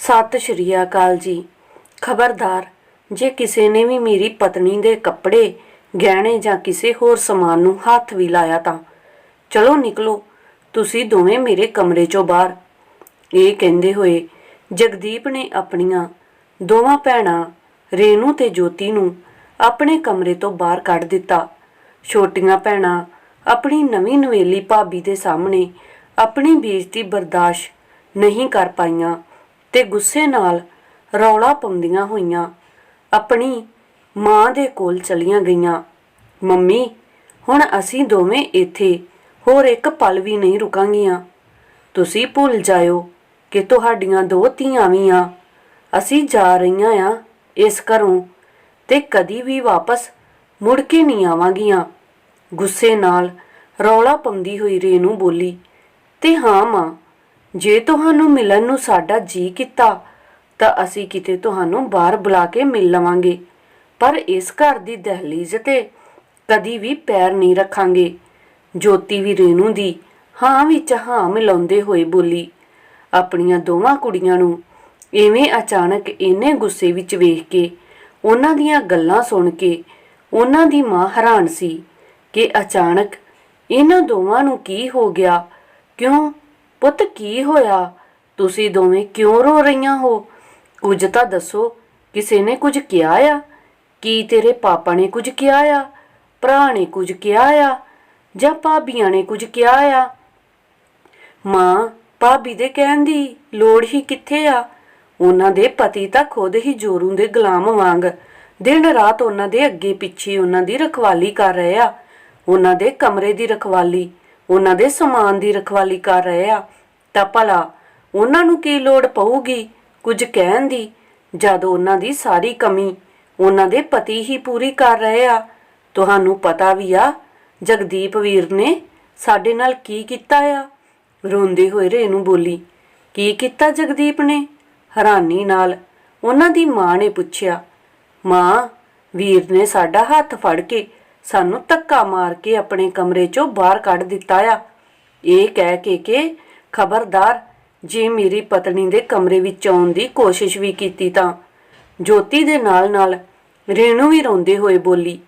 ਸਤਿ ਸ਼੍ਰੀ ਅਕਾਲ ਜੀ। ਖਬਰਦਾਰ, ਜੇ ਕਿਸੇ ਨੇ ਵੀ ਮੇਰੀ ਪਤਨੀ ਦੇ ਕੱਪੜੇ, ਗਹਿਣੇ ਜਾਂ ਕਿਸੇ ਹੋਰ ਸਮਾਨ ਨੂੰ ਹੱਥ ਵੀ ਲਾਇਆ ਤਾਂ, ਚਲੋ ਨਿਕਲੋ, ਤੁਸੀਂ ਦੋਵੇਂ ਮੇਰੇ ਕਮਰੇ ਚੋਂ ਬਾਹਰ। ਇਹ ਕਹਿੰਦੇ ਹੋਏ ਜਗਦੀਪ ਨੇ ਆਪਣੀਆਂ ਦੋਵਾਂ ਭੈਣਾਂ ਰੇਨੂ ਤੇ ਜੋਤੀ ਨੂੰ ਆਪਣੇ ਕਮਰੇ ਤੋਂ ਬਾਹਰ ਕੱਢ ਦਿੱਤਾ। ਛੋਟੀਆਂ ਭੈਣਾਂ ਆਪਣੀ ਨਵੀਂ ਨਵੇਲੀ ਭਾਬੀ ਦੇ ਸਾਹਮਣੇ ਆਪਣੀ ਬੇਇੱਜ਼ਤੀ ਬਰਦਾਸ਼ਤ ਨਹੀਂ ਕਰ ਪਾਈਆਂ। ਤੇ ਗੁੱਸੇ ਨਾਲ ਰੌਲਾ ਪਾਉਂਦੀਆਂ ਹੋਈਆਂ। ਆਪਣੀ ਮਾਂ ਦੇ ਕੋਲ ਚਲੀਆਂ ਗਈਆਂ। ਮੰਮੀ, ਹੁਣ ਅਸੀਂ ਦੋਵੇਂ ਇੱਥੇ, ਹੋਰ ਇੱਕ ਪਲ ਵੀ ਨਹੀਂ ਰੁਕਾਂਗੀਆਂ। ਤੁਸੀਂ ਭੁੱਲ ਜਾਇਓ ਕਿ ਤੁਹਾਡੀਆਂ ਦੋ ਧੀਆਂ ਵੀ ਆ। ਅਸੀਂ ਜਾ ਰਹੀਆਂ ਆ ਇਸ ਘਰੋਂ ਤੇ ਕਦੀ ਵੀ ਵਾਪਸ ਮੁੜ ਕੇ ਨਹੀਂ ਆਵਾਂਗੀਆਂ। ਗੁੱਸੇ ਨਾਲ ਰੌਲਾ ਪਾਉਂਦੀ ਹੋਈ ਰੇਨੂ ਬੋਲੀ, ਤੇ ਹਾਂ ਮਾਂ ਜੇ ਤੁਹਾਨੂੰ ਮਿਲਣ ਨੂੰ ਸਾਡਾ ਜੀ ਕੀਤਾ, ਤਾਂ ਅਸੀਂ ਕਿਤੇ ਤੁਹਾਨੂੰ ਬਾਹਰ ਬੁਲਾ ਕੇ ਮਿਲ ਲਵਾਂਗੇ। ਪਰ ਇਸ ਘਰ ਦੀ ਦਹਲੀਜ਼ ਤੇ ਕਦੀ ਵੀ ਪੈਰ ਨਹੀਂ ਰੱਖਾਂਗੇ। ਜੋਤੀ ਵੀ ਰੇਨੂ ਦੀ ਹਾਂ ਵਿੱਚ ਹਾਂ ਮਿਲਾਉਂਦੇ ਹੋਏ ਬੋਲੀ, ਆਪਣੀਆਂ ਦੋਵਾਂ ਕੁੜੀਆਂ ਨੂੰ ਇਵੇਂ ਅਚਾਨਕ ਇੰਨੇ ਗੁੱਸੇ ਵਿੱਚ ਵੇਖ ਕੇ, ਉਹਨਾਂ ਦੀਆਂ ਗੱਲਾਂ ਸੁਣ ਕੇ ਉਹਨਾਂ ਦੀ ਮਾਂ ਹੈਰਾਨ ਸੀ ਕਿ ਅਚਾਨਕ ਇਹਨਾਂ ਦੋਵਾਂ ਨੂੰ ਕੀ ਹੋ ਗਿਆ? ਕਿਉਂ ਪੁੱਤ ਕੀ ਹੋਇਆ? ਤੁਸੀਂ ਦੋਵੇਂ ਕਿਉਂ ਰੋ ਰਹੀਆਂ ਹੋ? ਕੁਝ ਤਾਂ ਦੱਸੋ, ਕਿਸੇ ਨੇ ਕੁਝ ਕਿਹਾ ਆ? ਕੀ ਤੇਰੇ ਪਾਪਾ ਨੇ ਕੁਝ ਕਿਹਾ ਆ? ਭਰਾ ਨੇ ਕੁਝ ਕਿਹਾ ਆ? ਜਾਂ ਭਾਬੀਆਂ ਨੇ ਕੁਝ ਕਿਹਾ ਆ? ਮਾਂ, ਭਾਬੀ ਦੇ ਕਹਿਣ ਦੀ ਲੋੜ ਹੀ ਕਿੱਥੇ ਆ? ਉਹਨਾਂ ਦੇ ਪਤੀ ਤਾਂ ਖੁਦ ਹੀ ਜੋਰੂ ਦੇ ਗੁਲਾਮ ਵਾਂਗ ਦਿਨ ਰਾਤ ਉਹਨਾਂ ਦੇ ਅੱਗੇ ਪਿੱਛੇ ਉਹਨਾਂ ਦੀ ਰਖਵਾਲੀ ਕਰ ਰਹੇ ਆ। ਉਹਨਾਂ ਦੇ ਕਮਰੇ ਦੀ ਰਖਵਾਲੀ ਉਹਨਾਂ ਦੇ ਸਮਾਨ ਦੀ ਰਖਵਾਲੀ ਕਰ ਰਹੇ ਆ। ਤਾਂ ਭਲਾ ਉਹਨਾਂ ਨੂੰ ਕੀ ਲੋੜ ਪਊਗੀ? ਕੁਝ ਕਹਿਣ ਦੀ? ਜਦ ਉਹਨਾਂ ਦੀ ਸਾਰੀ ਕਮੀ ਉਹਨਾਂ ਦੇ ਪਤੀ ਹੀ ਪੂਰੀ ਕਰ ਰਹੇ ਆ, ਤੁਹਾਨੂੰ ਪਤਾ ਵੀ ਆ, ਜਗਦੀਪ ਵੀਰ ਨੇ ਸਾਡੇ ਨਾਲ ਕੀ ਕੀਤਾ ਆ? ਰੋਂਦੇ ਹੋਏ ਰੇਨੂ ਬੋਲੀ, ਕੀ ਕੀਤਾ ਜਗਦੀਪ ਨੇ? ਹੈਰਾਨੀ ਨਾਲ ਉਹਨਾਂ ਦੀ ਮਾਂ ਨੇ ਪੁੱਛਿਆ, ਮਾਂ, ਵੀਰ ਨੇ ਸਾਡਾ ਹੱਥ ਫੜ ਕੇ ਸਾਨੂੰ ਧੱਕਾ ਮਾਰ ਕੇ ਆਪਣੇ ਕਮਰੇ ਚੋਂ ਬਾਹਰ ਕੱਢ ਦਿੱਤਾ ਆ। ਇਹ ਕਹਿ ਕੇ ਕਿ ਖਬਰਦਾਰ ਜੇ ਮੇਰੀ ਪਤਨੀ ਦੇ ਕਮਰੇ ਵਿੱਚ ਆਉਣ ਦੀ ਕੋਸ਼ਿਸ਼ ਵੀ ਕੀਤੀ ਤਾਂ ਜੋਤੀ ਦੇ ਨਾਲ ਨਾਲ ਰੇਣੂ ਵੀ ਰੋਂਦੇ ਹੋਏ ਬੋਲੀ,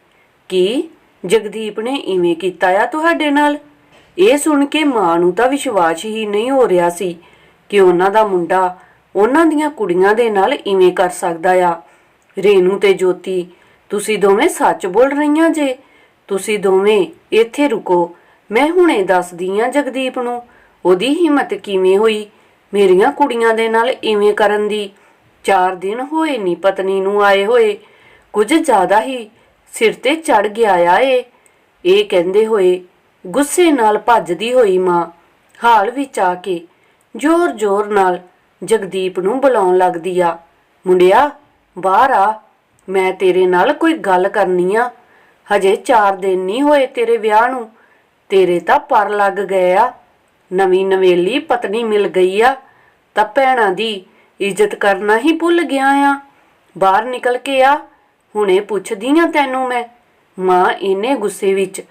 ਕਿ ਜਗਦੀਪ ਨੇ ਇਵੇਂ ਕੀਤਾ ਆ ਤੁਹਾਡੇ ਨਾਲ? ਇਹ ਸੁਣ ਕੇ ਮਾਂ ਨੂੰ ਤਾਂ ਵਿਸ਼ਵਾਸ ਹੀ ਨਹੀਂ ਹੋ ਰਿਹਾ ਸੀ ਕਿ ਉਹਨਾਂ ਦਾ ਮੁੰਡਾ ਉਹਨਾਂ ਦੀਆਂ ਕੁੜੀਆਂ ਦੇ ਨਾਲ ਇਵੇਂ ਕਰ ਸਕਦਾ ਆ। ਰੇਨੂ ਤੇ ਜੋਤੀ, ਤੁਸੀਂ ਦੋਵੇਂ ਸੱਚ ਬੋਲ ਰਹੀਆਂ ਜੇ? ਤੁਸੀਂ ਦੋਵੇਂ ਇੱਥੇ ਰੁਕੋ। ਮੈਂ ਹੁਣੇ ਦੱਸਦੀ ਆ ਜਗਦੀਪ ਨੂੰ, ਉਹਦੀ ਹਿੰਮਤ ਕਿਵੇਂ ਹੋਈ? ਮੇਰੀਆਂ ਕੁੜੀਆਂ ਦੇ ਨਾਲ ਇਵੇਂ ਕਰਨ ਦੀ? ਚਾਰ ਦਿਨ ਹੋਏ ਨਹੀਂ ਪਤਨੀ ਨੂੰ ਆਏ ਹੋਏ। ਕੁਝ ਜ਼ਿਆਦਾ ਹੀ ਸਿਰ ਤੇ ਚੜ ਗਿਆ ਆ ਇਹ ਇਹ ਕਹਿੰਦੇ ਹੋਏ ਗੁੱਸੇ ਨਾਲ ਭੱਜਦੀ ਹੋਈ ਮਾਂ ਹਾਲ ਵਿੱਚ ਆ ਕੇ ਜ਼ੋਰ-ਜ਼ੋਰ ਨਾਲ ਜਗਦੀਪ ਨੂੰ ਬੁਲਾਉਣ ਲੱਗਦੀ ਆ। ਮੁੰਡਿਆ, ਬਾਹਰ ਆ। ਮੈਂ ਤੇਰੇ ਨਾਲ ਕੋਈ ਗੱਲ ਕਰਨੀ ਆ। ਹਜੇ 4 ਦਿਨ ਨਹੀਂ ਹੋਏ ਤੇਰੇ ਵਿਆਹ ਨੂੰ। ਤੇਰੇ ਤਾਂ ਪਰ ਲੱਗ ਗਏ ਆ। ਨਵੀਂ ਨਵੇਲੀ ਪਤਨੀ ਮਿਲ ਗਈ ਆ। ਤਾਂ ਭੈਣਾਂ ਦੀ ਇੱਜ਼ਤ ਕਰਨਾ ਹੀ ਭੁੱਲ ਗਿਆ ਆ। ਬਾਹਰ ਨਿਕਲ ਕੇ ਆ। ਹੁਣੇ ਪੁੱਛਦੀ ਆ ਤੈਨੂੰ ਮੈਂ। ਮਾਂ ਇੰਨੇ ਗੁੱਸੇ ਵਿੱਚ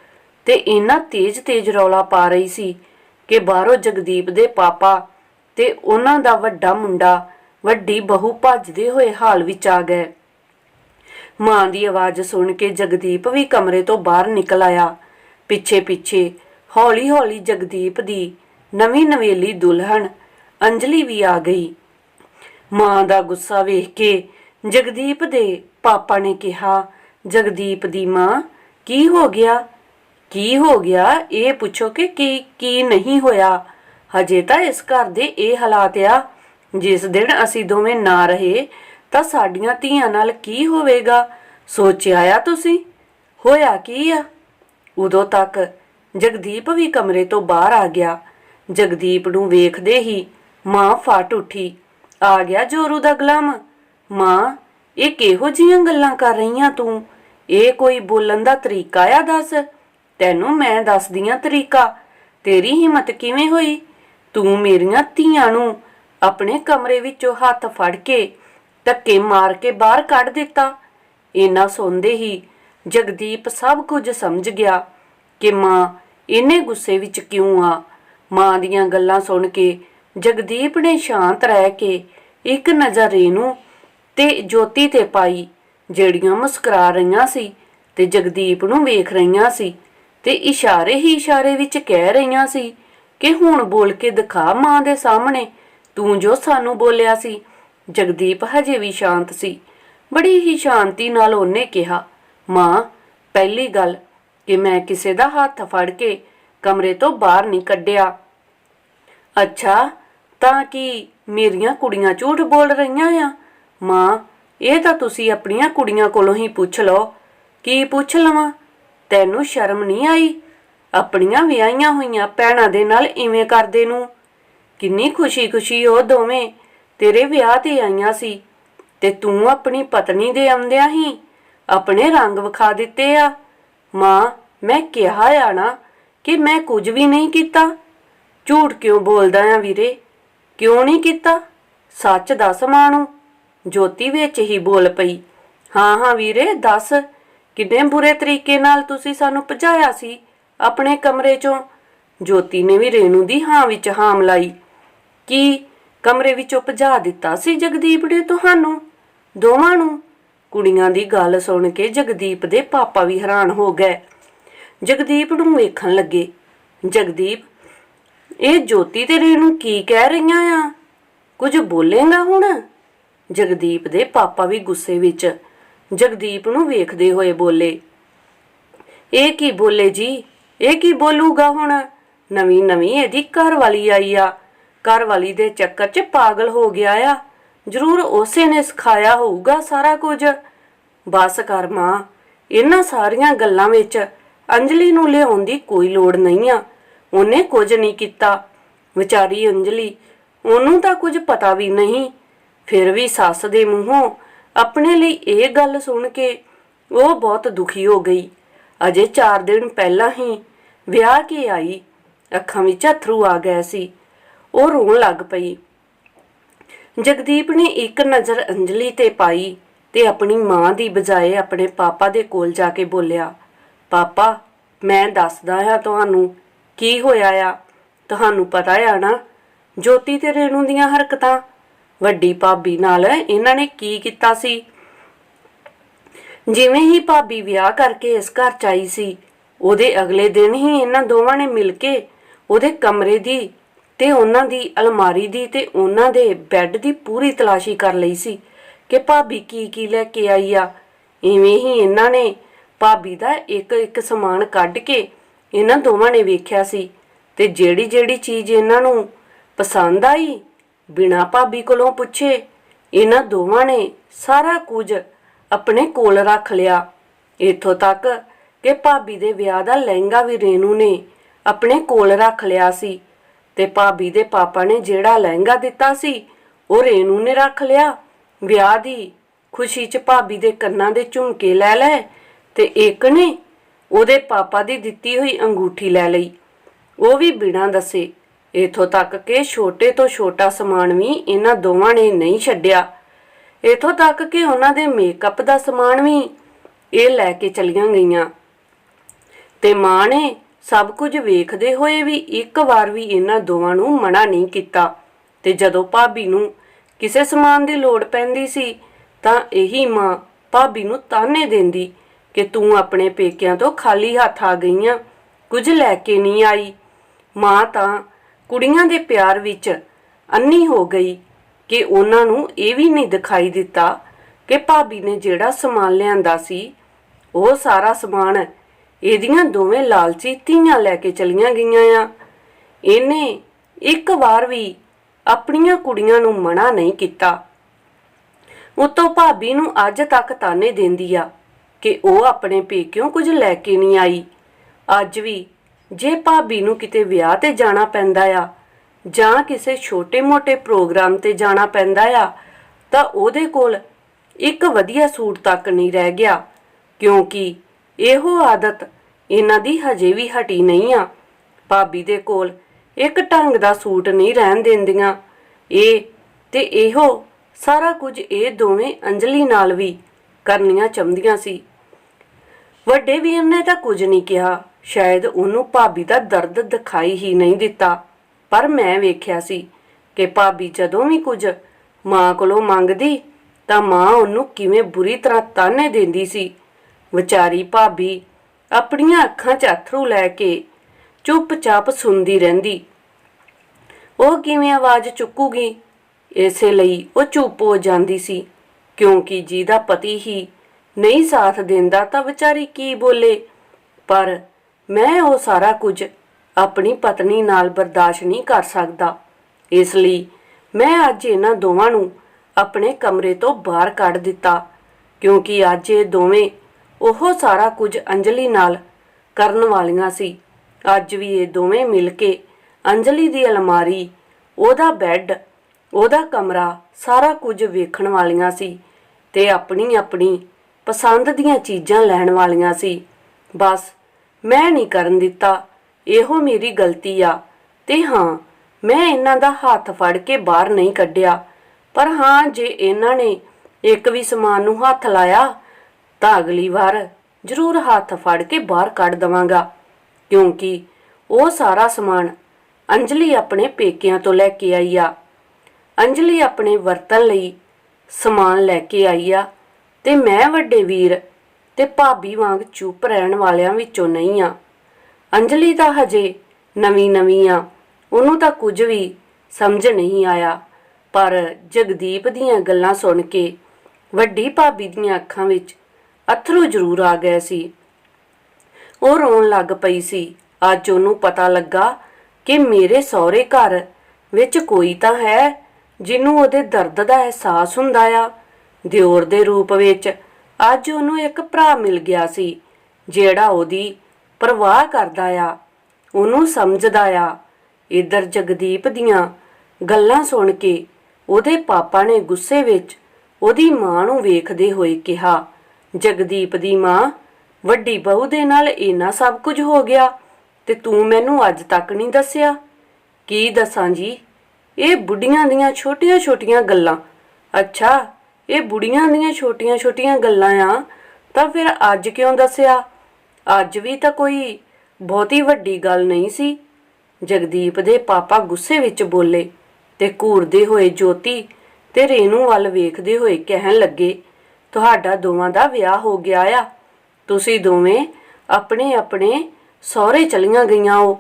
ਤੇ ਇੰਨਾ ਤੇਜ਼-ਤੇਜ਼ ਰੌਲਾ ਪਾ ਰਹੀ ਸੀ ਕਿ ਬਾਹਰੋਂ ਜਗਦੀਪ ਦੇ ਪਾਪਾ ਤੇ ਉਹਨਾਂ ਦਾ ਵੱਡਾ ਮੁੰਡਾ, ਵੱਡੀ ਬਹੂ ਭੱਜਦੇ ਹੋਏ ਹਾਲ ਵਿੱਚ ਆ ਗਏ। ਮਾਂ ਦੀ ਆਵਾਜ਼ ਸੁਣ ਕੇ ਜਗਦੀਪ ਵੀ ਕਮਰੇ ਤੋਂ ਬਾਹਰ ਨਿਕਲ ਆਇਆ। ਪਿੱਛੇ ਪਿੱਛੇ ਹੌਲੀ ਹੌਲੀ ਜਗਦੀਪ ਦੀ ਨਵੀਂ ਨਵੇਲੀ ਦੁਲਹਨ ਅੰਜਲੀ ਵੀ ਆ ਗਈ। ਮਾਂ ਦਾ ਗੁੱਸਾ ਵੇਖ ਕੇ ਜਗਦੀਪ ਦੇ ਪਾਪਾ ਨੇ ਕਿਹਾ, ਜਗਦੀਪ ਦੀ ਮਾਂ, ਕੀ ਹੋ ਗਿਆ? ਕੀ ਹੋ ਗਿਆ? ਇਹ ਪੁੱਛੋ ਕਿ ਕੀ ਕੀ ਨਹੀਂ ਹੋਇਆ? ਹਜੇ ਤਾਂ ਇਸ ਘਰ ਦੇ ਇਹ ਹਾਲਾਤ ਆ, ਜਿਸ ਦਿਨ ਅਸੀਂ ਦੋਵੇਂ ਨਾ ਰਹੇ ਤਾਂ ਸਾਡੀਆਂ ਧੀਆਂ ਨਾਲ ਕੀ ਹੋਵੇਗਾ? ਸੋਚਿਆ ਆ ਤੁਸੀਂ? ਹੋਇਆ ਕੀ ਆ? ਉਦੋਂ ਤੱਕ ਜਗਦੀਪ ਵੀ ਕਮਰੇ ਤੋਂ ਬਾਹਰ ਆ ਗਿਆ। ਜਗਦੀਪ ਨੂੰ ਵੇਖਦੇ ਹੀ ਮਾਂ ਫਟ ਉੱਠੀ। ਆ ਗਿਆ ਜੋਰੂ ਦਾ ਗੁਲਾਮ। ਮਾਂ, ਇਹ ਕਿਹੋ ਜੀਆਂ ਗੱਲਾਂ ਕਰ ਰਹੀਆਂ ਤੂੰ? ਇਹ ਕੋਈ ਬੋਲਣ ਦਾ ਤਰੀਕਾ ਆ ਦੱਸ? ਤੈਨੂੰ ਮੈਂ ਦੱਸਦੀ ਆ ਤਰੀਕਾ। ਤੇਰੀ ਹਿੰਮਤ ਕਿਵੇਂ ਹੋਈ? ਤੂੰ ਮੇਰੀਆਂ ਧੀਆਂ ਨੂੰ ਆਪਣੇ ਕਮਰੇ ਵਿੱਚੋਂ ਹੱਥ ਫੜ ਕੇ ਧੱਕੇ ਮਾਰ ਕੇ ਬਾਹਰ ਕੱਢ ਦਿੱਤਾ। ਇਹਨਾਂ ਸੁਣਦੇ ਹੀ ਜਗਦੀਪ ਸਭ ਕੁਝ ਸਮਝ ਗਿਆ ਕਿ ਮਾਂ ਇਹਨੇ ਗੁੱਸੇ ਵਿੱਚ ਕਿਉਂ ਆ? ਮਾਂ ਦੀਆਂ ਗੱਲਾਂ ਸੁਣ ਕੇ ਜਗਦੀਪ ਨੇ ਸ਼ਾਂਤ ਰਹਿ ਕੇ ਇੱਕ ਨਜ਼ਰ ਰੇਨੂ ਤੇ ਜੋਤੀ ਤੇ ਪਾਈ, ਜਿਹੜੀਆਂ ਮੁਸਕਰਾ ਰਹੀਆਂ ਸੀ ਤੇ ਜਗਦੀਪ ਨੂੰ ਵੇਖ ਰਹੀਆਂ ਸੀ ਤੇ ਇਸ਼ਾਰੇ ਹੀ ਇਸ਼ਾਰੇ ਵਿੱਚ ਕਹਿ ਰਹੀਆਂ ਸੀ ਕਿ ਹੁਣ ਬੋਲ ਕੇ ਦਿਖਾ ਮਾਂ ਦੇ ਸਾਹਮਣੇ, ਤੂੰ ਜੋ ਸਾਨੂੰ ਬੋਲਿਆ ਸੀ ਜਗਦੀਪ ਹਜੇ ਵੀ ਸ਼ਾਂਤ ਸੀ। ਬੜੀ ਹੀ ਸ਼ਾਂਤੀ ਨਾਲ ਉਹਨੇ ਕਿਹਾ, ਮਾਂ, ਪਹਿਲੀ ਗੱਲ, ਕਿ ਮੈਂ ਕਿਸੇ ਦਾ ਹੱਥ ਫੜ ਕੇ ਕਮਰੇ ਤੋਂ ਬਾਹਰ ਨਹੀਂ ਕੱਢਿਆ। ਅੱਛਾ, ਤਾਂ ਕਿ ਮੇਰੀਆਂ ਕੁੜੀਆਂ ਝੂਠ ਬੋਲ ਰਹੀਆਂ ਆ? ਮਾਂ, ਇਹ ਤਾਂ ਤੁਸੀਂ ਆਪਣੀਆਂ ਕੁੜੀਆਂ ਕੋਲੋਂ ਹੀ ਪੁੱਛ ਲਓ। ਕੀ ਪੁੱਛ ਲਵਾਂ? ਤੈਨੂੰ ਸ਼ਰਮ ਨਹੀਂ ਆਈ? ਆਪਣੀਆਂ ਵਿਆਹੀਆਂ ਹੋਈਆਂ ਭੈਣਾਂ ਦੇ ਨਾਲ ਇਵੇਂ ਕਰਦੇ ਨੂੰ? ਕਿੰਨੀ ਖੁਸ਼ੀ-ਖੁਸ਼ੀ ਉਹ ਦੋਵੇਂ ਤੇਰੇ ਵਿਆਹ ਤੇ ਆਈਆਂ ਸੀ ਤੇ ਤੂੰ ਆਪਣੀ ਪਤਨੀ ਦੇ ਆਉਂਦਿਆਂ ਹੀ ਆਪਣੇ ਰੰਗ ਵਿਖਾ ਦਿੱਤੇ ਆ। ਮਾਂ, ਮੈਂ ਕਿਹਾ ਆ ਨਾ ਕਿ ਮੈਂ ਕੁਝ ਵੀ ਨਹੀਂ ਕੀਤਾ। ਝੂਠ ਕਿਉਂ ਬੋਲਦਾ ਆ ਵੀਰੇ? ਕਿਉਂ ਨਹੀਂ ਕੀਤਾ? ਸੱਚ ਦੱਸ ਮਾਣੂ। ਜੋਤੀ ਵਿੱਚ ਹੀ ਬੋਲ ਪਈ। ਹਾਂ ਹਾਂ ਵੀਰੇ, ਦੱਸ। ਕਿੰਨੇ ਬੁਰੇ ਤਰੀਕੇ ਨਾਲ ਤੁਸੀਂ ਸਾਨੂੰ ਭਜਾਇਆ ਸੀ ਆਪਣੇ ਕਮਰੇ ਚੋਂ? ਜੋਤੀ ਨੇ ਵੀ ਰੇਨੂ ਦੀ ਹਾਂ ਵਿੱਚ ਹਾਂ ਮਲਾਈ। ਕੀ ਕਮਰੇ ਵਿੱਚੋਂ ਭਜਾ ਦਿੱਤਾ ਸੀ ਜਗਦੀਪ ਨੇ ਤੁਹਾਨੂੰ। ਦੋਵਾਂ ਨੂੰ। ਕੁੜੀਆਂ ਦੀ ਗੱਲ ਸੁਣ ਕੇ ਜਗਦੀਪ ਦੇ ਪਾਪਾ ਵੀ ਹੈਰਾਨ ਹੋ ਗਏ। ਜਗਦੀਪ ਨੂੰ ਵੇਖਣ ਲੱਗੇ। ਜਗਦੀਪ, ਇਹ ਜੋਤੀ ਤੇ ਰੇਨੂ ਕੀ ਕਹਿ ਰਹੀਆਂ ਆ? ਕੁਝ ਬੋਲੇਗਾ ਹੁਣ? ਜਗਦੀਪ ਦੇ ਪਾਪਾ ਵੀ ਗੁੱਸੇ ਵਿੱਚ। ਜਗਦੀਪ ਨੂੰ ਵੇਖਦੇ ਹੋਏ ਬੋਲੇ। ਇਹ ਕੀ ਬੋਲੇ ਜੀ? ਇਹ ਕੀ ਬੋਲੂਗਾ ਹੁਣ? ਨਵੀਂ ਨਵੀਂ ਇਹਦੀ ਘਰ ਵਾਲੀ ਆਈ ਆ। ਘਰਵਾਲੀ ਦੇ ਚੱਕਰ 'ਚ ਪਾਗਲ ਹੋ ਗਿਆ ਆ। ਜ਼ਰੂਰ ਉਸੇ ਨੇ ਸਿਖਾਇਆ ਹੋਊਗਾ ਸਾਰਾ ਕੁਝ। ਬਸ ਕਰ ਮਾਂ, ਇਹਨਾਂ ਸਾਰੀਆਂ ਗੱਲਾਂ ਵਿੱਚ ਅੰਜਲੀ ਨੂੰ ਲਿਆਉਣ ਦੀ ਕੋਈ ਲੋੜ ਨਹੀਂ ਆ। ਉਹਨੇ ਕੁਝ ਨਹੀਂ ਕੀਤਾ। ਵਿਚਾਰੀ ਅੰਜਲੀ, ਉਹਨੂੰ ਤਾਂ ਕੁਝ ਪਤਾ ਵੀ ਨਹੀਂ। ਫਿਰ ਵੀ ਸੱਸ ਦੇ ਮੂੰਹੋਂ ਆਪਣੇ ਲਈ ਇਹ ਗੱਲ ਸੁਣ ਕੇ ਉਹ ਬਹੁਤ ਦੁਖੀ ਹੋ ਗਈ। ਅਜੇ 4 ਦਿਨ ਪਹਿਲਾਂ ਹੀ ਵਿਆਹ ਕੇ ਆਈ। ਅੱਖਾਂ ਵਿੱਚ ਅਥਰੂ ਆ ਗਏ ਸੀ। ਉਹ ਰੋਣ ਲੱਗ ਪਈ। ਜਗਦੀਪ ਨੇ ਇੱਕ ਨਜ਼ਰ ਅੰਜਲੀ ਤੇ ਪਾਈ ਤੇ ਆਪਣੀ ਮਾਂ ਦੀ ਬਜਾਏ ਆਪਣੇ ਪਾਪਾ ਦੇ ਕੋਲ ਜਾ ਕੇ ਬੋਲਿਆ, ਪਾਪਾ, ਮੈਂ ਦੱਸਦਾ ਹਾਂ ਤੁਹਾਨੂੰ ਕੀ ਹੋਇਆ ਆ। ਤੁਹਾਨੂੰ ਪਤਾ ਆ ਨਾ, ਜੋਤੀ ਤੇ ਰੇਣੂ ਦੀਆਂ ਹਰਕਤਾਂ। ਵੱਡੀ ਭਾਬੀ ਨਾਲ ਇਹਨਾਂ ਨੇ ਕੀ ਕੀਤਾ ਸੀ? ਜਿਵੇਂ ਹੀ ਭਾਬੀ ਵਿਆਹ ਕਰਕੇ ਇਸ ਘਰ ਚ ਆਈ ਸੀ, ਉਹਦੇ ਅਗਲੇ ਦਿਨ ਹੀ ਇਹਨਾਂ ਦੋਵਾਂ ਨੇ ਮਿਲ ਕੇ ਉਹਦੇ ਕਮਰੇ ਦੀ ਤੇ ਉਹਨਾਂ ਦੀ ਅਲਮਾਰੀ ਦੀ ਤੇ ਉਹਨਾਂ ਦੇ ਬੈੱਡ ਦੀ ਪੂਰੀ ਤਲਾਸ਼ੀ ਕਰ ਲਈ ਸੀ ਕਿ ਭਾਬੀ ਕੀ ਕੀ ਲੈ ਕੇ ਆਈ ਆ। ਇਵੇਂ ਹੀ ਇਹਨਾਂ ਨੇ ਭਾਬੀ ਦਾ ਇੱਕ ਇੱਕ ਸਮਾਨ ਕੱਢ ਕੇ ਇਹਨਾਂ ਦੋਵਾਂ ਨੇ ਵੇਖਿਆ ਸੀ ਤੇ ਜਿਹੜੀ ਜਿਹੜੀ ਚੀਜ਼ ਇਹਨਾਂ ਨੂੰ ਪਸੰਦ ਆਈ, ਬਿਨਾ ਭਾਬੀ ਕੋਲੋਂ ਪੁੱਛੇ, ਇਹਨਾਂ ਦੋਵਾਂ ਨੇ ਸਾਰਾ ਕੁਝ ਆਪਣੇ ਕੋਲ ਰੱਖ ਲਿਆ। ਇੱਥੋਂ ਤੱਕ ਕਿ ਭਾਬੀ ਦੇ ਵਿਆਹ ਦਾ ਲਹਿੰਗਾ ਵੀ ਰੇਨੂ ਨੇ ਆਪਣੇ ਕੋਲ ਰੱਖ ਲਿਆ ਸੀ। ਤੇ ਭਾਬੀ ਦੇ ਪਾਪਾ ਨੇ ਜਿਹੜਾ ਲਹਿੰਗਾ ਦਿੱਤਾ ਸੀ, ਉਹ ਰੇਨੂ ਨੇ ਰੱਖ ਲਿਆ। ਵਿਆਹ ਦੀ ਖੁਸ਼ੀ 'ਚ ਭਾਬੀ ਦੇ ਕੰਨਾਂ ਦੇ ਝੁਮਕੇ ਲੈ ਲਏ ਤੇ ਇੱਕ ਨੇ ਉਹਦੇ ਪਾਪਾ ਦੀ ਦਿੱਤੀ ਹੋਈ ਅੰਗੂਠੀ ਲੈ ਲਈ। ਉਹ ਵੀ ਬਿਨਾਂ ਦੱਸੇ ਇਥੋਂ ਤੱਕ ਕਿ ਛੋਟੇ ਤੋਂ ਛੋਟਾ ਸਮਾਨ ਵੀ ਇਹਨਾਂ ਦੋਵਾਂ ਨੇ ਨਹੀਂ ਛੱਡਿਆ। ਇਥੋਂ ਤੱਕ ਕਿ ਉਹਨਾਂ ਦੇ ਮੇਕਅਪ ਦਾ ਸਮਾਨ ਵੀ ਇਹ ਲੈ ਕੇ ਚਲੀਆਂ ਗਈਆਂ। ਤੇ ਮਾਂ ਨੇ ਸਭ ਕੁਝ ਵੇਖਦੇ ਹੋਏ ਵੀ ਇੱਕ ਵਾਰ ਵੀ ਇਹਨਾਂ ਦੋਵਾਂ ਨੂੰ ਮਨਾ ਨਹੀਂ ਕੀਤਾ। ਤੇ ਜਦੋਂ ਭਾਬੀ ਨੂੰ ਕਿਸੇ ਸਮਾਨ ਦੀ ਲੋੜ ਪੈਂਦੀ ਸੀ, ਤਾਂ ਇਹੀ ਮਾਂ ਭਾਬੀ ਨੂੰ ਤਾਨੇ ਦਿੰਦੀ ਕਿ ਤੂੰ ਆਪਣੇ ਪੇਕਿਆਂ ਤੋਂ ਖਾਲੀ ਹੱਥ ਆ ਗਈਆਂ, ਕੁਝ ਲੈ ਕੇ ਨਹੀਂ ਆਈ। ਮਾਂ ਤਾਂ ਕੁੜੀਆਂ ਦੇ ਪਿਆਰ ਵਿੱਚ ਅੰਨੀ ਹੋ ਗਈ ਕਿ ਉਹਨਾਂ ਨੂੰ ਇਹ ਵੀ ਨਹੀਂ ਦਿਖਾਈ ਦਿੱਤਾ ਕਿ ਭਾਬੀ ਨੇ ਜਿਹੜਾ ਸਮਾਨ ਲਿਆਂਦਾ ਸੀ, ਉਹ ਸਾਰਾ ਸਮਾਨ ਇਹਦੀਆਂ ਦੋਵੇਂ ਲਾਲਚੀ ਧੀਆਂ ਲੈ ਕੇ ਚਲੀਆਂ ਗਈਆਂ ਆ। ਇਹਨੇ ਇੱਕ ਵਾਰ ਵੀ ਆਪਣੀਆਂ ਕੁੜੀਆਂ ਨੂੰ ਮਨਾ ਨਹੀਂ ਕੀਤਾ। ਉਤੋਂ ਭਾਬੀ ਨੂੰ ਅੱਜ ਤੱਕ ਤਾਨੇ ਦਿੰਦੀ ਆ ਕਿ ਉਹ ਆਪਣੇ ਪੇਕਿਓਂ ਕੁਝ ਲੈ ਕੇ ਨਹੀਂ ਆਈ। ਅੱਜ ਵੀ ਜੇ ਭਾਬੀ ਨੂੰ ਕਿਤੇ ਵਿਆਹ ਤੇ ਜਾਣਾ ਪੈਂਦਾ ਆ ਜਾਂ ਕਿਸੇ ਛੋਟੇ-ਮੋਟੇ ਪ੍ਰੋਗਰਾਮ ਤੇ ਜਾਣਾ ਪੈਂਦਾ ਆ, ਤਾਂ ਉਹਦੇ ਕੋਲ ਇੱਕ ਵਧੀਆ ਸੂਟ ਤੱਕ ਨਹੀਂ ਰਹਿ ਗਿਆ, ਕਿਉਂਕਿ ਇਹੋ ਆਦਤ ਇਹਨਾਂ ਦੀ ਹਜੇ ਵੀ ਹਟੀ ਨਹੀਂ ਆ। ਭਾਬੀ ਦੇ ਕੋਲ ਇੱਕ ਢੰਗ ਦਾ ਸੂਟ ਨਹੀਂ ਰਹਿਣ ਦਿੰਦੀਆਂ। ਇਹ ਤੇ ਇਹੋ ਸਾਰਾ ਕੁਝ ਇਹ ਦੋਵੇਂ ਅੰਜਲੀ ਨਾਲ ਵੀ ਕਰਨੀਆਂ ਚਾਹੁੰਦੀਆਂ ਸੀ। ਵੱਡੇ ਵੀਰ ਨੇ ਤਾਂ ਕੁਝ ਨਹੀਂ ਕਿਹਾ। ਸ਼ਾਇਦ ਉਹਨੂੰ ਭਾਬੀ ਦਾ ਦਰਦ ਦਿਖਾਈ ਹੀ ਨਹੀਂ ਦਿੱਤਾ। ਪਰ ਮੈਂ ਵੇਖਿਆ ਸੀ ਕਿ ਭਾਬੀ ਜਦੋਂ ਵੀ ਕੁਝ ਮਾਂ ਕੋਲੋਂ ਮੰਗਦੀ ਤਾਂ ਮਾਂ ਉਹਨੂੰ ਕਿਵੇਂ ਬੁਰੀ ਤਰ੍ਹਾਂ ਤਾਨੇ ਦਿੰਦੀ ਸੀ। ਵਿਚਾਰੀ ਭਾਬੀ ਆਪਣੀਆਂ ਅੱਖਾਂ 'ਚ ਅਥਰੂ ਲੈ ਕੇ ਚੁੱਪਚਾਪ ਸੁਣਦੀ ਰਹਿੰਦੀ। ਉਹ ਕਿਵੇਂ ਆਵਾਜ਼ ਚੁੱਕੂਗੀ? ਇਸੇ ਲਈ ਉਹ ਚੁੱਪ ਹੋ ਜਾਂਦੀ ਸੀ। ਕਿਉਂਕਿ ਜਿਹਦਾ ਪਤੀ ਹੀ ਨਹੀਂ ਸਾਥ ਦਿੰਦਾ ਤਾਂ ਵਿਚਾਰੀ ਕੀ ਬੋਲੇ? ਪਰ ਮੈਂ ਉਹ ਸਾਰਾ ਕੁਝ ਆਪਣੀ ਪਤਨੀ ਨਾਲ ਬਰਦਾਸ਼ਤ ਨਹੀਂ ਕਰ ਸਕਦਾ। ਇਸ ਲਈ ਮੈਂ ਅੱਜ ਇਹਨਾਂ ਦੋਵਾਂ ਨੂੰ ਆਪਣੇ ਕਮਰੇ ਤੋਂ ਬਾਹਰ ਕੱਢ ਦਿੱਤਾ। ਕਿਉਂਕਿ ਅੱਜ ਇਹ ਦੋਵੇਂ ਉਹ ਸਾਰਾ ਕੁਝ ਅੰਜਲੀ ਨਾਲ ਕਰਨ ਵਾਲੀਆਂ ਸੀ। ਅੱਜ ਵੀ ਇਹ ਦੋਵੇਂ ਮਿਲ ਕੇ ਅੰਜਲੀ ਦੀ ਅਲਮਾਰੀ, ਉਹਦਾ ਬੈੱਡ, ਉਹਦਾ ਕਮਰਾ ਸਾਰਾ ਕੁਝ ਵੇਖਣ ਵਾਲੀਆਂ ਸੀ ਤੇ ਆਪਣੀ ਆਪਣੀ ਪਸੰਦ ਦੀਆਂ ਚੀਜ਼ਾਂ ਲੈਣ ਵਾਲੀਆਂ ਸੀ। ਬਸ ਮੈਂ ਨਹੀਂ ਕਰਨ ਦਿੱਤਾ, ਇਹੋ ਮੇਰੀ ਗਲਤੀ ਆ ਤੇ ਹਾਂ, ਮੈਂ ਇਹਨਾਂ ਦਾ ਹੱਥ ਫੜ ਕੇ ਬਾਹਰ ਨਹੀਂ ਕੱਢਿਆ। ਪਰ ਹਾਂ, ਜੇ ਇਹਨਾਂ ਨੇ ਇੱਕ ਵੀ ਸਮਾਨ ਨੂੰ ਹੱਥ ਲਾਇਆ ਤਾਂ ਅਗਲੀ ਵਾਰ ਜ਼ਰੂਰ ਹੱਥ ਫੜ ਕੇ ਬਾਹਰ ਕੱਢ ਦਵਾਂਗਾ, ਕਿਉਂਕਿ ਉਹ ਸਾਰਾ ਸਮਾਨ ਅੰਜਲੀ ਆਪਣੇ ਪੇਕਿਆਂ ਤੋਂ ਲੈ ਕੇ ਆਈ ਆ। ਅੰਜਲੀ ਆਪਣੇ ਵਰਤਨ ਲਈ ਸਮਾਨ ਲੈ ਕੇ ਆਈ ਆ ਤੇ ਮੈਂ ਵੱਡੇ ਵੀਰ ਤੇ ਭਾਬੀ ਵਾਂਗ ਚੁੱਪ ਰਹਿਣ ਵਾਲਿਆਂ ਵਿੱਚੋਂ ਨਹੀਂ ਆ। ਅੰਜਲੀ ਤਾਂ ਹਜੇ ਨਵੀਂ ਨਵੀਂ ਆ, ਉਹਨੂੰ ਤਾਂ ਕੁਝ ਵੀ ਸਮਝ ਨਹੀਂ ਆਇਆ, ਪਰ ਜਗਦੀਪ ਦੀਆਂ ਗੱਲਾਂ ਸੁਣ ਕੇ ਵੱਡੀ ਭਾਬੀ ਦੀਆਂ ਅੱਖਾਂ ਵਿੱਚ ਅਥਰੂ ਜ਼ਰੂਰ ਆ ਗਏ ਸੀ। ਉਹ ਰੋਣ ਲੱਗ ਪਈ ਸੀ। ਅੱਜ ਉਹਨੂੰ ਪਤਾ ਲੱਗਾ ਕਿ ਮੇਰੇ ਸਹੁਰੇ ਘਰ ਵਿੱਚ ਕੋਈ ਤਾਂ ਹੈ ਜਿਹਨੂੰ ਉਹਦੇ ਦਰਦ ਦਾ ਅਹਿਸਾਸ ਹੁੰਦਾ ਆ। ਦਿਓਰ ਦੇ ਰੂਪ ਵਿੱਚ ਅੱਜ ਉਹਨੂੰ ਇੱਕ ਭਰਾ ਮਿਲ ਗਿਆ ਸੀ, ਜਿਹੜਾ ਉਹਦੀ ਪਰਵਾਹ ਕਰਦਾ ਆ। ਉਹਨੂੰ ਸਮਝਦਾ ਆ। ਇਧਰ ਜਗਦੀਪ ਦੀਆਂ ਗੱਲਾਂ ਸੁਣ ਕੇ ਉਹਦੇ ਪਾਪਾ ਨੇ ਗੁੱਸੇ ਵਿੱਚ ਉਹਦੀ ਮਾਂ ਨੂੰ ਵੇਖਦੇ ਹੋਏ ਕਿਹਾ ਜਗਦੀਪ ਦੀ ਮਾਂ, ਵੱਡੀ ਬਹੂ ਦੇ ਨਾਲ ਇੰਨਾ ਸਭ ਕੁਝ ਹੋ ਗਿਆ ਤੇ ਤੂੰ ਮੈਨੂੰ ਅੱਜ ਤੱਕ ਨਹੀਂ ਦੱਸਿਆ। ਕੀ ਦੱਸਾਂ ਜੀ? ਇਹ ਬੁੱਢੀਆਂ ਦੀਆਂ ਛੋਟੀਆਂ-ਛੋਟੀਆਂ ਗੱਲਾਂ। ਅੱਛਾ, ਇਹ ਬੁੜੀਆਂ ਦੀਆਂ ਛੋਟੀਆਂ-ਛੋਟੀਆਂ ਗੱਲਾਂ ਆ? ਤਾਂ ਫਿਰ ਅੱਜ ਕਿਉਂ ਦੱਸਿਆ? ਅੱਜ ਵੀ ਤਾਂ ਕੋਈ ਬਹੁਤੀ ਵੱਡੀ ਗੱਲ ਨਹੀਂ ਸੀ। ਜਗਦੀਪ ਦੇ ਪਾਪਾ ਗੁੱਸੇ ਵਿੱਚ ਬੋਲੇ ਤੇ ਘੂਰਦੇ ਹੋਏ ਜੋਤੀ ਤੇ ਰੇਨੂ ਵੱਲ ਵੇਖਦੇ ਹੋਏ ਕਹਿਣ ਲੱਗੇ ਤੁਹਾਡਾ ਦੋਵਾਂ ਦਾ ਵਿਆਹ ਹੋ ਗਿਆ ਆ। ਤੁਸੀਂ ਦੋਵੇਂ ਆਪਣੇ ਆਪਣੇ ਸਹੁਰੇ ਚਲੀਆਂ ਗਈਆਂ ਹੋ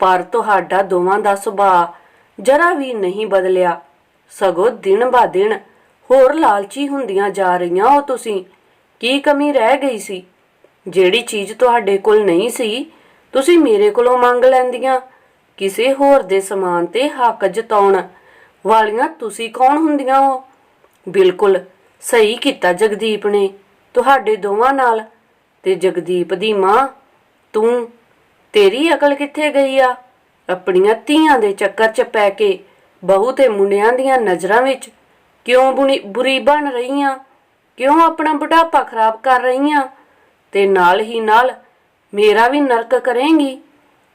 ਪਰ ਤੁਹਾਡਾ ਦੋਵਾਂ ਦਾ ਸੁਭਾਅ ਜਰਾ ਵੀ ਨਹੀਂ ਬਦਲਿਆ। ਸਗੋਂ ਦਿਨ ਬਾ ਦਿਨ ਹੋਰ ਲਾਲਚੀ ਹੁੰਦੀਆਂ ਜਾ ਰਹੀਆਂ ਹੋ ਤੁਸੀਂ। ਕੀ ਕਮੀ ਰਹਿ ਗਈ ਸੀ? ਜਿਹੜੀ ਚੀਜ਼ ਤੁਹਾਡੇ ਕੋਲ ਨਹੀਂ ਸੀ, ਤੁਸੀਂ ਮੇਰੇ ਕੋਲੋਂ ਮੰਗ ਲੈਂਦੀਆਂ। ਕਿਸੇ ਹੋਰ ਦੇ ਸਮਾਨ ਤੇ ਹੱਕ ਜਤਾਉਣ ਵਾਲੀਆਂ ਤੁਸੀਂ ਕੌਣ ਹੁੰਦੀਆਂ ਹੋ ਬਿਲਕੁਲ ਸਹੀ ਕੀਤਾ ਜਗਦੀਪ ਨੇ। ਤੁਹਾਡੇ ਦੋਵਾਂ ਨਾਲ। ਤੇ ਜਗਦੀਪ ਦੀ ਮਾਂ, ਤੂੰ, ਤੇਰੀ ਅਕਲ ਕਿੱਥੇ ਗਈ ਆ? ਆਪਣੀਆਂ ਧੀਆਂ ਦੇ ਚੱਕਰ 'ਚ ਪੈ ਕੇ ਬਹੂ ਤੇ ਮੁੰਡਿਆਂ ਦੀਆਂ ਨਜ਼ਰਾਂ ਵਿੱਚ ਕਿਉਂ ਬੁਣੀ ਬੁਰੀ ਬਣ ਰਹੀਆਂ? ਕਿਉਂ ਆਪਣਾ ਬੁਢਾਪਾ ਖਰਾਬ ਕਰ ਰਹੀਆਂ? ਤੇ ਨਾਲ ਹੀ ਨਾਲ ਮੇਰਾ ਵੀ ਨਰਕ ਕਰੇਂਗੀ।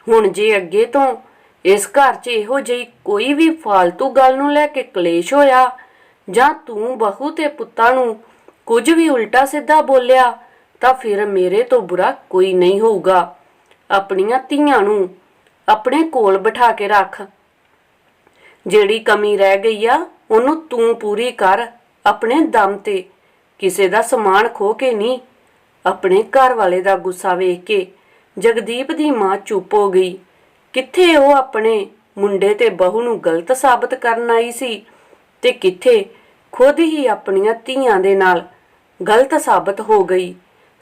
ਹੁਣ ਜੇ ਅੱਗੇ ਤੋਂ ਇਸ ਘਰ 'ਚ ਇਹੋ ਜਿਹੀ ਕੋਈ ਵੀ ਫਾਲਤੂ ਗੱਲ ਨੂੰ ਲੈ ਕੇ ਕਲੇਸ਼ ਹੋਇਆ ਜਾਂ ਤੂੰ ਬਹੂ ਤੇ ਪੁੱਤਾਂ ਨੂੰ ਕੁਝ ਵੀ ਉਲਟਾ ਸਿੱਧਾ ਬੋਲਿਆ, ਤਾਂ ਫਿਰ ਮੇਰੇ ਤੋਂ ਬੁਰਾ ਕੋਈ ਨਹੀਂ ਹੋਊਗਾ। ਆਪਣੀਆਂ ਧੀਆਂ ਨੂੰ ਆਪਣੇ ਕੋਲ ਬਿਠਾ ਕੇ ਰੱਖ। ਜਿਹੜੀ ਕਮੀ ਰਹਿ ਗਈ ਆ, ਉਹਨੂੰ ਤੂੰ ਪੂਰੀ ਕਰ ਆਪਣੇ ਦਮ ਤੇ। ਕਿਸੇ ਦਾ ਸਮਾਨ ਖੋ ਕੇ ਨਹੀਂ, ਆਪਣੇ ਘਰ ਵਾਲੇ ਦਾ ਗੁੱਸਾ ਵੇਖ ਕੇ ਜਗਦੀਪ ਦੀ ਮਾਂ ਚੁੱਪ ਹੋ ਗਈ। ਕਿੱਥੇ ਉਹ ਆਪਣੇ ਮੁੰਡੇ ਤੇ ਬਹੂ ਨੂੰ ਗਲਤ ਸਾਬਤ ਕਰਨ ਆਈ ਸੀ? ਤੇ ਕਿੱਥੇ ਖੁਦ ਹੀ ਆਪਣੀਆਂ ਧੀਆਂ ਦੇ ਨਾਲ ਗਲਤ ਸਾਬਤ ਹੋ ਗਈ।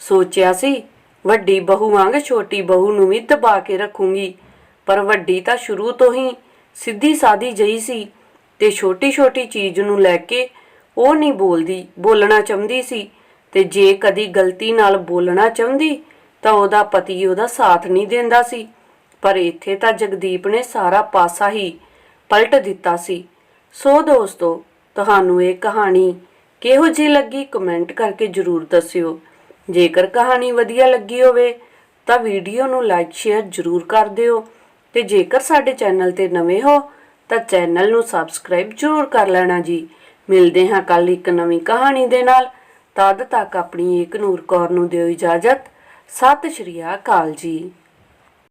ਸੋਚਿਆ ਸੀ, ਵੱਡੀ ਬਹੂ ਵਾਂਗ ਛੋਟੀ ਬਹੂ ਨੂੰ ਵੀ ਦਬਾ ਕੇ ਰੱਖੂੰਗੀ, ਪਰ ਵੱਡੀ ਤਾਂ ਸ਼ੁਰੂ ਤੋਂ ਹੀ ਸਿੱਧੀ ਸਾਦੀ ਜਈ ਸੀ ਤੇ ਛੋਟੀ ਛੋਟੀ ਚੀਜ਼ ਨੂੰ ਲੈ ਕੇ ਉਹ ਨਹੀਂ ਬੋਲਦੀ, ਬੋਲਣਾ ਚਾਹੁੰਦੀ ਸੀ ਤੇ ਜੇ ਕਦੀ ਗਲਤੀ ਨਾਲ ਬੋਲਣਾ ਚਾਹੁੰਦੀ ਤਾਂ ਉਹਦਾ ਪਤੀ ਉਹਦਾ ਸਾਥ ਨਹੀਂ ਦਿੰਦਾ ਸੀ। ਪਰ ਇੱਥੇ ਤਾਂ ਜਗਦੀਪ ਨੇ ਸਾਰਾ ਪਾਸਾ ਹੀ ਪਲਟ ਦਿੱਤਾ ਸੀ। ਸੋ ਦੋਸਤੋ, ਤੁਹਾਨੂੰ ਇਹ ਕਹਾਣੀ ਕਿਹੋ ਜਿਹੀ ਲੱਗੀ ਕਮੈਂਟ ਕਰਕੇ ਜਰੂਰ ਦੱਸਿਓ। ਜੇਕਰ ਕਹਾਣੀ ਵਧੀਆ ਲੱਗੀ ਹੋਵੇ, ਤਾਂ ਵੀਡੀਓ ਨੂੰ ਲਾਈਕ, ਸ਼ੇਅਰ ਜਰੂਰ ਕਰ ਦਿਓ। ਤੇ ਜੇਕਰ ਸਾਡੇ ਚੈਨਲ ਤੇ ਨਵੇਂ ਹੋ, ਤਾਂ ਚੈਨਲ ਨੂੰ ਸਬਸਕ੍ਰਾਈਬ ਜਰੂਰ ਕਰ ਲੈਣਾ ਜੀ। ਮਿਲਦੇ ਹਾਂ ਕੱਲ ਇੱਕ ਨਵੀਂ ਕਹਾਣੀ ਦੇ ਨਾਲ। ਤਦ ਤੱਕ ਆਪਣੀ ਏਕ ਨੂਰ ਕੌਰ ਨੂੰ ਦਿਓ ਇਜਾਜ਼ਤ। ਸਤਿ ਸ਼੍ਰੀ ਅਕਾਲ ਜੀ।